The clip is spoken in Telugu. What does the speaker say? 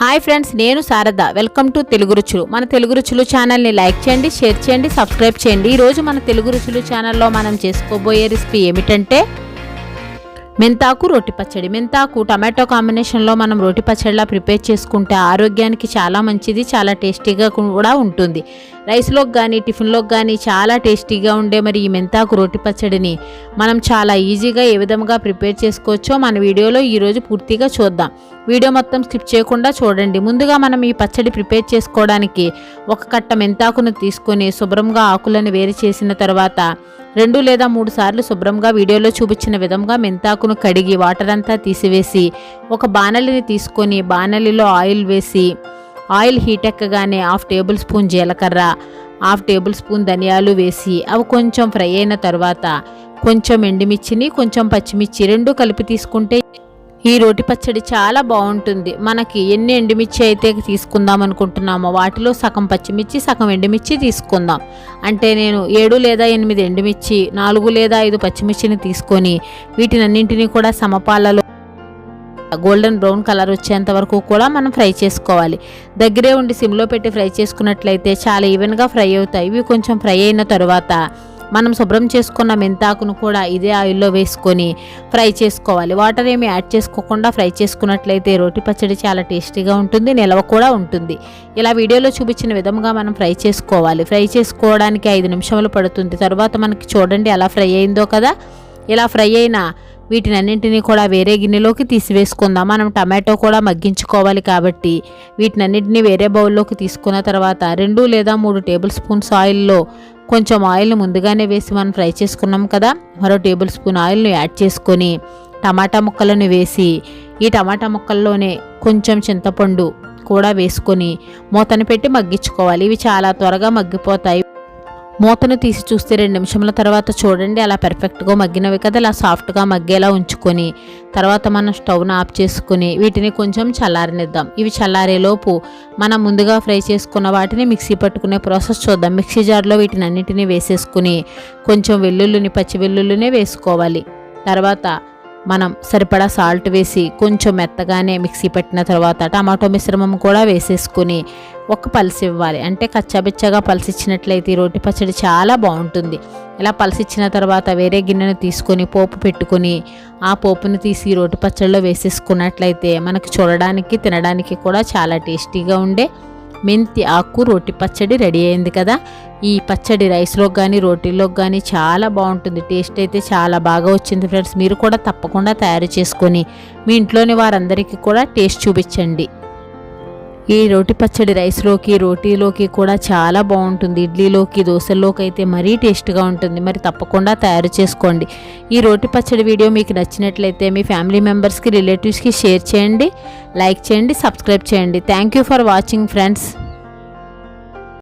హాయ్ ఫ్రెండ్స్ నేను శారద. వెల్కమ్ టు తెలుగు రుచులు మన తెలుగు రుచులు ఛానల్ని లైక్ చేయండి షేర్ చేయండి సబ్స్క్రైబ్ చేయండి. ఈరోజు మన తెలుగు రుచులు ఛానల్లో మనం చేసుకోబోయే రెసిపీ ఏమిటంటే మెంతాకు రోటి పచ్చడి. మెంతాకు టమాటో కాంబినేషన్లో మనం రోటి పచ్చడిలా ప్రిపేర్ చేసుకుంటే ఆరోగ్యానికి చాలా మంచిది చాలా టేస్టీగా కూడా ఉంటుంది. రైస్లోకి కానీ టిఫిన్లోకి కానీ చాలా టేస్టీగా ఉండే మరి ఈ మెంతాకు రోటి పచ్చడిని మనం చాలా ఈజీగా ఏ విధంగా ప్రిపేర్ చేసుకోవచ్చో మన వీడియోలో ఈరోజు పూర్తిగా చూద్దాం. వీడియో మొత్తం స్కిప్ చేయకుండా చూడండి. ముందుగా మనం ఈ పచ్చడి ప్రిపేర్ చేసుకోవడానికి ఒక కట్ట మెంతాకును తీసుకొని శుభ్రంగా ఆకులను వేరు చేసిన తర్వాత రెండు లేదా మూడు సార్లు శుభ్రంగా వీడియోలో చూపించిన విధంగా మెంతాకును కడిగి వాటర్ అంతా తీసివేసి ఒక బాణలిని తీసుకొని బాణలిలో ఆయిల్ వేసి ఆయిల్ హీట్ ఎక్కగానే హాఫ్ టేబుల్ స్పూన్ జీలకర్ర హాఫ్ టేబుల్ స్పూన్ ధనియాలు వేసి అవి కొంచెం ఫ్రై అయిన తర్వాత కొంచెం ఎండుమిర్చిని కొంచెం పచ్చిమిర్చి రెండు కలిపి తీసుకుంటే ఈ రోటి పచ్చడి చాలా బాగుంటుంది. మనకి ఎన్ని ఎండుమిర్చి అయితే తీసుకుందాం అనుకుంటున్నామో వాటిలో సగం పచ్చిమిర్చి సగం ఎండుమిర్చి తీసుకుందాం. అంటే నేను ఏడు లేదా ఎనిమిది ఎండుమిర్చి నాలుగు లేదా ఐదు పచ్చిమిర్చిని తీసుకొని వీటినన్నింటినీ కూడా సమపాలలో గోల్డెన్ బ్రౌన్ కలర్ వచ్చేంత వరకు కూడా మనం ఫ్రై చేసుకోవాలి. దగ్గరే ఉండి సిమ్లో పెట్టి ఫ్రై చేసుకున్నట్లయితే చాలా ఈవెన్గా ఫ్రై అవుతాయి. ఇవి కొంచెం ఫ్రై అయిన తర్వాత మనం శుభ్రం చేసుకున్న మెంతాకును కూడా ఇదే ఆయిల్లో వేసుకొని ఫ్రై చేసుకోవాలి. వాటర్ ఏమి యాడ్ చేసుకోకుండా ఫ్రై చేసుకున్నట్లయితే రోటి పచ్చడి చాలా టేస్టీగా ఉంటుంది నిలవ కూడా ఉంటుంది. ఇలా వీడియోలో చూపించిన విధంగా మనం ఫ్రై చేసుకోవాలి. ఫ్రై చేసుకోవడానికి ఐదు నిమిషాలు పడుతుంది. తర్వాత మనకి చూడండి ఎలా ఫ్రై అయిందో కదా? ఇలా ఫ్రై అయిన వీటినన్నింటినీ కూడా వేరే గిన్నెలోకి తీసివేసుకుందాం. మనం టమాటో కూడా మగ్గించుకోవాలి కాబట్టి వీటినన్నింటినీ వేరే బౌల్లోకి తీసుకున్న తర్వాత రెండు లేదా మూడు టేబుల్ స్పూన్స్ ఆయిల్లో కొంచెం ఆయిల్ని ముందుగానే వేసి మనం ఫ్రై చేసుకున్నాం కదా మరో టేబుల్ స్పూన్ ఆయిల్ని యాడ్ చేసుకొని టమాటా ముక్కలను వేసి ఈ టమాటా ముక్కల్లోనే కొంచెం చింతపండు కూడా వేసుకొని మూతను పెట్టి మగ్గించుకోవాలి. ఇవి చాలా త్వరగా మగ్గిపోతాయి. మూతను తీసి చూస్తే రెండు నిమిషముల తర్వాత చూడండి అలా పెర్ఫెక్ట్గా మగ్గినవి కదా అలా సాఫ్ట్గా మగ్గేలా ఉంచుకొని తర్వాత మనం స్టవ్ను ఆఫ్ చేసుకుని వీటిని కొంచెం చల్లారనిద్దాం. ఇవి చల్లారేలోపు మనం ముందుగా ఫ్రై చేసుకున్న వాటిని మిక్సీ పట్టుకునే ప్రాసెస్ చూద్దాం. మిక్సీ జార్లో వీటిని అన్నిటినీ వేసేసుకుని కొంచెం వెల్లుల్లిని పచ్చి వెల్లుల్లినే వేసుకోవాలి. తర్వాత మనం సరిపడా సాల్ట్ వేసి కొంచెం మెత్తగానే మిక్సీ పెట్టిన తర్వాత టమాటో మిశ్రమం కూడా వేసేసుకుని ఒక పల్సి ఇవ్వాలి. అంటే కచ్చాబిచ్చగా పల్సిచ్చినట్లయితే ఈ రోటి పచ్చడి చాలా బాగుంటుంది. ఇలా పల్సిచ్చిన తర్వాత వేరే గిన్నెను తీసుకొని పోపు పెట్టుకొని ఆ పోపును తీసి రోటి పచ్చడిలో వేసేసుకున్నట్లయితే మనకు చూడడానికి తినడానికి కూడా చాలా టేస్టీగా ఉండే మెంతి ఆకు రోటి పచ్చడి రెడీ అయింది కదా. ఈ పచ్చడి రైస్లో కానీ రోటీలో కానీ చాలా బాగుంటుంది. టేస్ట్ అయితే చాలా బాగా వచ్చింది ఫ్రెండ్స్. మీరు కూడా తప్పకుండా తయారు చేసుకొని మీ ఇంట్లోని వారందరికీ కూడా టేస్ట్ చూపించండి. ఈ రోటి పచ్చడి రైస్లోకి రోటీలోకి కూడా చాలా బాగుంటుంది. ఇడ్లీలోకి దోశల్లోకి అయితే మరీ టేస్ట్గా ఉంటుంది. మరి తప్పకుండా తయారు చేసుకోండి. ఈ రోటి పచ్చడి వీడియో మీకు నచ్చినట్లయితే మీ ఫ్యామిలీ మెంబర్స్కి రిలేటివ్స్కి షేర్ చేయండి లైక్ చేయండి సబ్స్క్రైబ్ చేయండి. Thank you for watching friends.